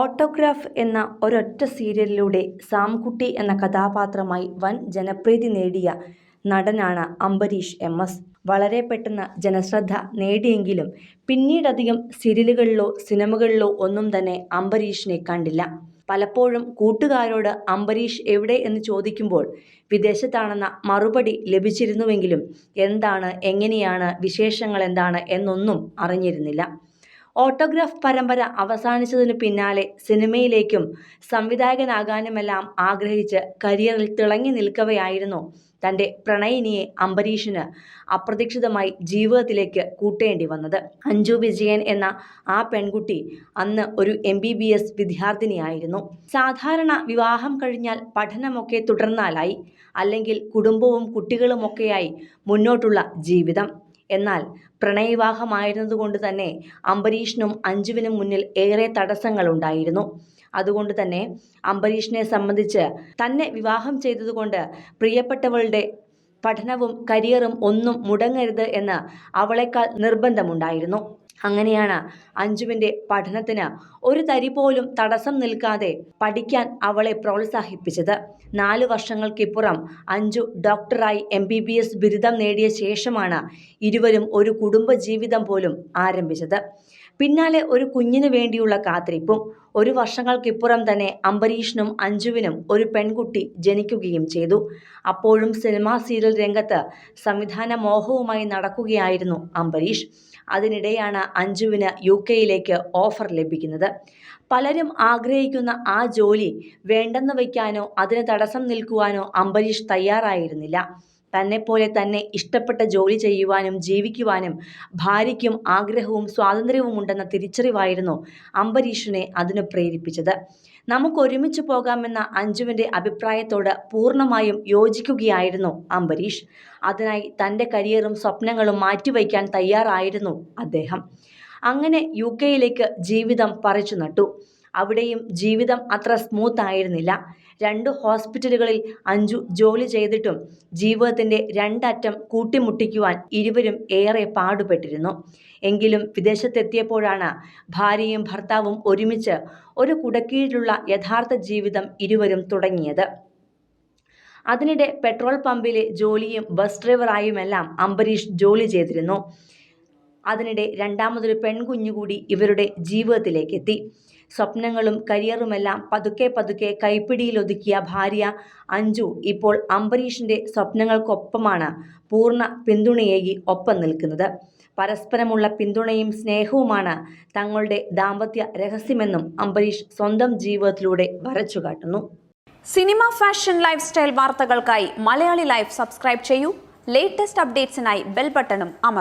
Autograph എന്ന ഒരൊറ്റ സീരിയലിലൂടെ സാംകുട്ടി എന്ന കഥാപാത്രമായി വൻ ജനപ്രീതി നേടിയ നടനാണ് അംബരീഷ് എം എസ്. വളരെ പെട്ടെന്ന് ജനശ്രദ്ധ നേടിയെങ്കിലും പിന്നീടധികം സീരിയലുകളിലോ സിനിമകളിലോ ഒന്നും തന്നെ അംബരീഷിനെ കണ്ടില്ല. പലപ്പോഴും കൂട്ടുകാരോട് അംബരീഷ് എവിടെ എന്ന് ചോദിക്കുമ്പോൾ വിദേശത്താണെന്ന മറുപടി ലഭിച്ചിരുന്നുവെങ്കിലും എന്താണ് എങ്ങനെയാണ് വിശേഷങ്ങൾ എന്താണ് എന്നൊന്നും അറിഞ്ഞിരുന്നില്ല. ഓട്ടോഗ്രാഫ് പരമ്പര അവസാനിച്ചതിനു പിന്നാലെ സിനിമയിലേക്കും സംവിധായകനാകാനുമെല്ലാം ആഗ്രഹിച്ച് കരിയറിൽ തിളങ്ങി നിൽക്കവെയായിരുന്നു തന്റെ പ്രണയിനിയെ അംബരീഷിന് അപ്രതീക്ഷിതമായി ജീവിതത്തിലേക്ക് കൂട്ടേണ്ടി വന്നത്. അഞ്ജു വിജയൻ എന്ന ആ പെൺകുട്ടി അന്ന് ഒരു എംബിബിഎസ് വിദ്യാർത്ഥിനിയായിരുന്നു. സാധാരണ വിവാഹം കഴിഞ്ഞാൽ പഠനമൊക്കെ തുടർന്നാലായി, അല്ലെങ്കിൽ കുടുംബവും കുട്ടികളുമൊക്കെയായി മുന്നോട്ടുള്ള ജീവിതം. എന്നാൽ പ്രണയവിവാഹമായിരുന്നതുകൊണ്ട് തന്നെ അംബരീഷിനും അഞ്ജുവിനും മുന്നിൽ ഏറെ തടസ്സങ്ങളുണ്ടായിരുന്നു. അതുകൊണ്ട് തന്നെ അംബരീഷിനെ സംബന്ധിച്ച് തന്നെ വിവാഹം ചെയ്തതുകൊണ്ട് പ്രിയപ്പെട്ടവളുടെ പഠനവും കരിയറും ഒന്നും മുടങ്ങരുത് എന്ന് അവളെക്കാൾ നിർബന്ധമുണ്ടായിരുന്നു. അങ്ങനെയാണ് അഞ്ജുവിന്റെ പഠനത്തിന് ഒരു തരി പോലും തടസ്സം നിൽക്കാതെ പഠിക്കാൻ അവളെ പ്രോത്സാഹിപ്പിച്ചത്. നാല് വർഷങ്ങൾക്കിപ്പുറം അഞ്ജു ഡോക്ടറായി എം ബി ബി എസ് ബിരുദം നേടിയ ശേഷമാണ് ഇരുവരും ഒരു കുടുംബജീവിതം പോലും ആരംഭിച്ചത്. പിന്നാലെ ഒരു കുഞ്ഞിന് വേണ്ടിയുള്ള കാത്തിരിപ്പും. ഒരു വർഷങ്ങൾക്കിപ്പുറം തന്നെ അംബരീഷിനും അഞ്ജുവിനും ഒരു പെൺകുട്ടി ജനിക്കുകയും ചെയ്തു. അപ്പോഴും സിനിമാ സീരിയൽ രംഗത്ത് സംവിധാന മോഹവുമായി നടക്കുകയായിരുന്നു അംബരീഷ്. അതിനിടെയാണ് അഞ്ജുവിന് യു കെയിലേക്ക് ഓഫർ ലഭിക്കുന്നത്. പലരും ആഗ്രഹിക്കുന്ന ആ ജോലി വേണ്ടെന്ന് വയ്ക്കാനോ അതിന് തടസ്സം നിൽക്കുവാനോ അംബരീഷ് തയ്യാറായിരുന്നില്ല. തന്നെപ്പോലെ തന്നെ ഇഷ്ടപ്പെട്ട ജോലി ചെയ്യുവാനും ജീവിക്കുവാനും ഭാര്യയ്ക്കും ആഗ്രഹവും സ്വാതന്ത്ര്യവും ഉണ്ടെന്ന തിരിച്ചറിവായിരുന്നു അംബരീഷിനെ അതിനു പ്രേരിപ്പിച്ചത്. നമുക്ക് ഒരുമിച്ച് പോകാമെന്ന അഞ്ജുവിന്റെ അഭിപ്രായത്തോട് പൂർണമായും യോജിക്കുകയായിരുന്നു അംബരീഷ്. അതിനായി തന്റെ കരിയറും സ്വപ്നങ്ങളും മാറ്റിവയ്ക്കാൻ തയ്യാറായിരുന്നു അദ്ദേഹം. അങ്ങനെ യു കെയിലേക്ക് ജീവിതം പറിച്ചുനട്ടു. അവിടെയും ജീവിതം അത്ര സ്മൂത്ത് ആയിരുന്നില്ല. രണ്ട് ഹോസ്പിറ്റലുകളിൽ അഞ്ജു ജോലി ചെയ്തിട്ടും ജീവിതത്തിന്റെ രണ്ടറ്റം കൂട്ടിമുട്ടിക്കുവാൻ ഇരുവരും ഏറെ പാടുപെട്ടിരുന്നു. എങ്കിലും വിദേശത്തെത്തിയപ്പോഴാണ് ഭാര്യയും ഭർത്താവും ഒരുമിച്ച് ഒരു കുടക്കീഴിലുള്ള യഥാർത്ഥ ജീവിതം ഇരുവരും തുടങ്ങിയത്. അതിനിടെ പെട്രോൾ പമ്പിലെ ജോലിയും ബസ് ഡ്രൈവറായുമെല്ലാം അംബരീഷ് ജോലി ചെയ്തിരുന്നു. അതിനിടെ രണ്ടാമതൊരു പെൺകുഞ്ഞു കൂടി ഇവരുടെ ജീവിതത്തിലേക്കെത്തി. സ്വപ്നങ്ങളും കരിയറുമെല്ലാം പതുക്കെ പതുക്കെ കൈപ്പിടിയിലൊതുക്കിയ ഭാര്യ അഞ്ജു ഇപ്പോൾ അംബരീഷിന്റെ സ്വപ്നങ്ങൾക്കൊപ്പമാണ് പൂർണ പിന്തുണയേകി ഒപ്പം നിൽക്കുന്നത്. പരസ്പരമുള്ള പിന്തുണയും സ്നേഹവുമാണ് തങ്ങളുടെ ദാമ്പത്യ രഹസ്യമെന്നും അംബരീഷ് സ്വന്തം ജീവിതത്തിലൂടെ വരച്ചു കാട്ടുന്നു സിനിമ ഫാഷൻ ലൈഫ് സ്റ്റൈൽ വാർത്തകൾക്കായി മലയാളി ലൈഫ് സബ്സ്ക്രൈബ് ചെയ്യൂ ലേറ്റസ്റ്റ് അപ്ഡേറ്റ്സിനായി ബെൽ ബട്ടണും അമർത്തുക